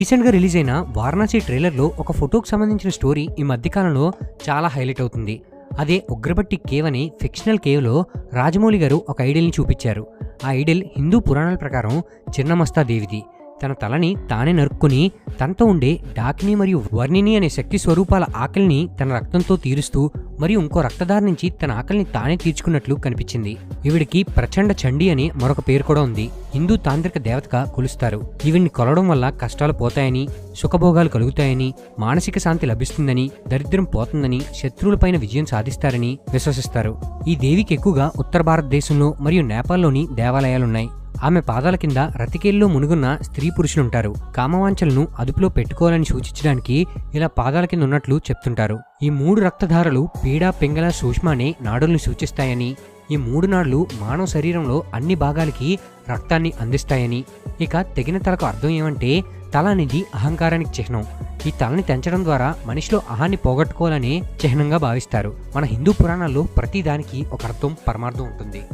రీసెంట్గా రిలీజ్ అయిన వారణాసి ట్రైలర్లో ఒక ఫోటోకు సంబంధించిన స్టోరీ ఈ మధ్యకాలంలో చాలా హైలైట్ అవుతుంది. అదే ఉగ్రబట్టి కేవ్ అని ఫిక్షనల్ కేవ్లో రాజమౌళి గారు ఒక ఐడియల్ని చూపించారు. ఆ ఐడియల్ హిందూ పురాణాల ప్రకారం చిన్నమస్తా దేవిది. తన తలని తానే నరుక్కుని తనతో ఉండే డాకిని మరియు వర్ణిని అనే శక్తి స్వరూపాల ఆకలిని తన రక్తంతో తీరుస్తూ మరియు ఇంకో రక్తదార నుంచి తన ఆకలిని తానే తీర్చుకున్నట్లు కనిపించింది. ఈవిడికి ప్రచండ చండి అని మరొక పేరు కూడా ఉంది. హిందూ తాంత్రిక దేవతగా కొలుస్తారు. ఈవిడిని కొలవడం వల్ల కష్టాలు పోతాయని సుఖభోగాలు కలుగుతాయని మానసిక శాంతి లభిస్తుందని దరిద్రం పోతుందని శత్రువులపైన విజయం సాధిస్తారని విశ్వసిస్తారు. ఈ దేవికి ఎక్కువగా ఉత్తర భారతదేశంలో మరియు నేపాల్లోని దేవాలయాలున్నాయి. ఆమె పాదాల కింద రతికేల్లో మునుగున్న స్త్రీ పురుషులుంటారు. కామవాంఛలను అదుపులో పెట్టుకోవాలని సూచించడానికి ఇలా పాదాల కింద ఉన్నట్లు చెప్తుంటారు. ఈ మూడు రక్తధారలు పీడ పింగళ సూక్ష్మ అనే నాడుల్ని సూచిస్తాయని ఈ మూడు నాడులు మానవ శరీరంలో అన్ని భాగాలకి రక్తాన్ని అందిస్తాయని. ఇక తెగిన తలకు అర్థం ఏమంటే తల అనేది అహంకారానికి చిహ్నం. ఈ తలని తెంచడం ద్వారా మనిషిలో అహాన్ని పోగొట్టుకోవాలనే చిహ్నంగా భావిస్తారు. మన హిందూ పురాణాల్లో ప్రతి దానికి ఒక అర్థం పరమార్థం ఉంటుంది.